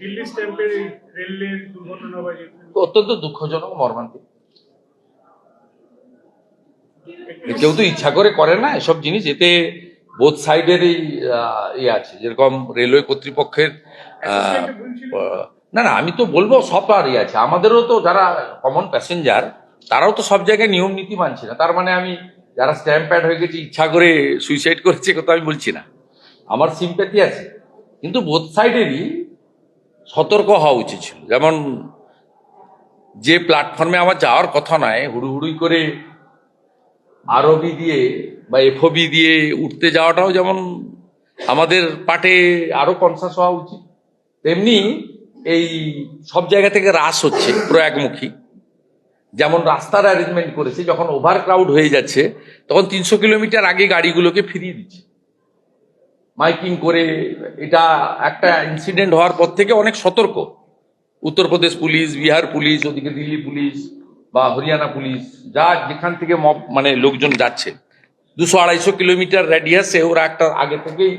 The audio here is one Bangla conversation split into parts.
দিল্লি স্ট্যাম্পের রেলের দুর্ঘটনা বা অত্যন্ত দুঃখজনক মর্মান্তিক। কেউ তো ইচ্ছা করে করে না এসব জিনিস এতে বোথ সাইডেরই ইয়ে আছে। যেরকম রেলওয়ে কর্তৃপক্ষের না না আমি তো বলব সবারই আছে। আমাদেরও তো যারা কমন প্যাসেঞ্জার তারাও তো সব জায়গায় নিয়ম নীতি মানছে না। তার মানে আমি যারা স্ট্যাম্প প্যাড হয়ে গেছে ইচ্ছা করে সুইসাইড করেছে কথা আমি বলছি না। আমার সিম্প্যাথি আছে। কিন্তু বোথ সাইডেরই সতর্ক হওয়া উচিত ছিল। যেমন যে প্ল্যাটফর্মে আমার যাওয়ার কথা নয়, হুড়ুহুড়ি করে আরবি দিয়ে বা এফওবি দিয়ে উঠতে যাওয়াটাও যেমন আমাদের পাটে আরও কনসাস হওয়া উচিত, তেমনি এই সব জায়গা থেকে হ্রাস হচ্ছে প্রয়াগমুখী। যেমন রাস্তার অ্যারেঞ্জমেন্ট করেছে, যখন ওভার ক্রাউড হয়ে যাচ্ছে, তখন তিনশো কিলোমিটার আগে গাড়িগুলোকে ফিরিয়ে দিচ্ছে। মাইকিং করে, এটা একটা ইনসিডেন্ট হওয়ার পর থেকে অনেক সতর্ক। উত্তরপ্রদেশ পুলিশ, বিহার পুলিশ, ওদিকে দিল্লি পুলিশ বা হরিয়ানা পুলিশ, যা যেখান থেকে মানে লোকজন যাচ্ছে। দুশো আড়াইশো কিলোমিটার রেডিয়াসে ওরা একটা আগে থেকেই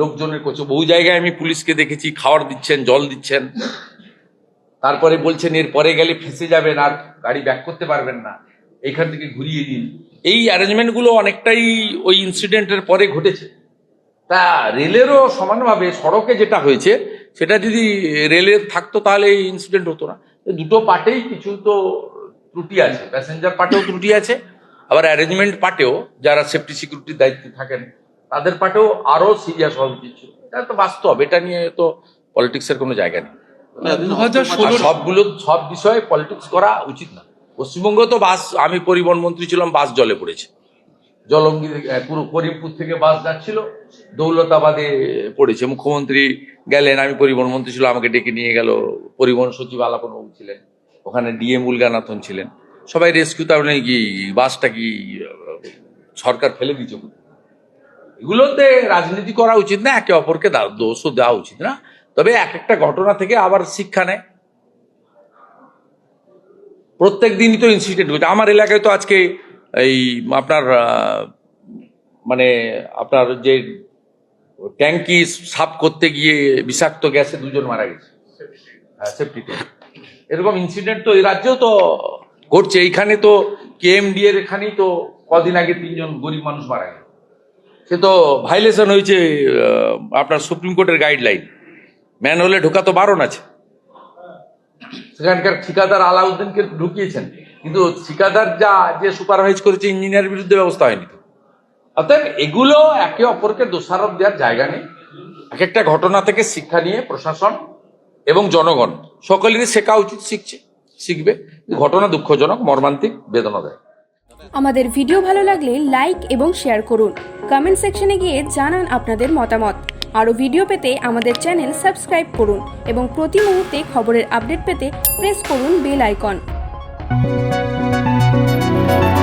লোকজনের করছে বহু জায়গায় আমি পুলিশকে দেখেছি, খাওয়ার দিচ্ছেন, জল দিচ্ছেন। তারপরে বলছেন, এর পরে গেলে ফেসে যাবেন আর গাড়ি ব্যাক করতে পারবেন না। এইখান থেকে ঘুরিয়ে দিন। এই অ্যারেঞ্জমেন্টগুলো অনেকটাই ওই ইনসিডেন্টের পরে ঘটেছে। তা রেলেরও সমানভাবে সড়কে যেটা হয়েছে সেটা যদি রেলের থাকতো তাহলে এই ইনসিডেন্ট হতো না। দুটো পার্টেই কিছু তো ত্রুটি আছে প্যাসেঞ্জার পার্টেও ত্রুটি আছে আবার অ্যারেঞ্জমেন্ট পার্টেও যারা সেফটি সিকিউরিটির দায়িত্বে থাকেন তাদের পার্টেও আরও সিরিয়াস হওয়া উচিত ছিল। এটা তো বাস্তব এটা নিয়ে তো পলিটিক্সের কোনো জায়গা নেই। দু হাজার আর ষোলো সবগুলো সব বিষয়ে পলিটিক্স করা উচিত না। পশ্চিমবঙ্গ তো বাস আমি পরিবহন মন্ত্রী ছিলাম বাস জলে পড়েছে। জলঙ্গি পুরো করিমপুর থেকে বাস যাচ্ছিল। দৌলতাবাদে পড়েছে। মুখ্যমন্ত্রী গেলেন, আমি পরিবহন মন্ত্রী ছিল, আমাকে ডেকে নিয়ে গেল। পরিবহন সচিব আলাপন বাবু ছিলেন। ওখানে ডিএ উলগানাথন ছিলেন। সবাই রেস্কিউ তার মানে কি, বাসটা কি সরকার ফেলে দিচ্ছে এগুলোতে রাজনীতি করা উচিত না, একে অপরকে দোষও দেওয়া উচিত না। তবে এক একটা ঘটনা থেকে আবার শিক্ষা নেয়। প্রত্যেক দিনই তো ইনসিডেন্ট হচ্ছে আমার এলাকায় তো আজকে এই আপনার মানে আপনার যে ট্যাঙ্কি সাফ করতে গিয়ে বিষাক্ত গ্যাসে দুজন মারা গেছে। সেফটি ট্যাঙ্ক এরকম ইনসিডেন্ট তো এই রাজ্যেও তো ঘটছে। এইখানে তো কেএমডি এর এখানেই তো কদিন আগে তিনজন গরিব মানুষ মারা গেল। সে তো ভাইলেশন হয়েছে আপনার সুপ্রিম কোর্টের গাইডলাইন ম্যানহোলে ঢোকা তো বারণ আছে। সেখানকার ঠিকাদার আলাউদ্দিনকে ঢুকিয়েছেন। কিন্তু ঠিকাদার যা যে সুপারভাইজ করেছে ইঞ্জিনিয়ার বিরুদ্ধে ব্যবস্থা হয়নি তো। অতএব এগুলো একে অপরকে দোষারোপ দেওয়ার জায়গা নেই। এক একটা ঘটনা থেকে শিক্ষা নিয়ে প্রশাসন এবং জনগণ, সকলেরই শেখা উচিত, শিখছে, শিখবে। ঘটনা দুঃখজনক, মর্মান্তিক, বেদনাদায়ক। আমাদের ভিডিও ভালো লাগলে লাইক এবং শেয়ার করুন। কমেন্ট সেকশনে গিয়ে জানান আপনাদের মতামত। আরও ভিডিও পেতে আমাদের চ্যানেল সাবস্ক্রাইব করুন এবং প্রতি মুহূর্তে খবরের আপডেট পেতে প্রেস করুন বেল আইকন Música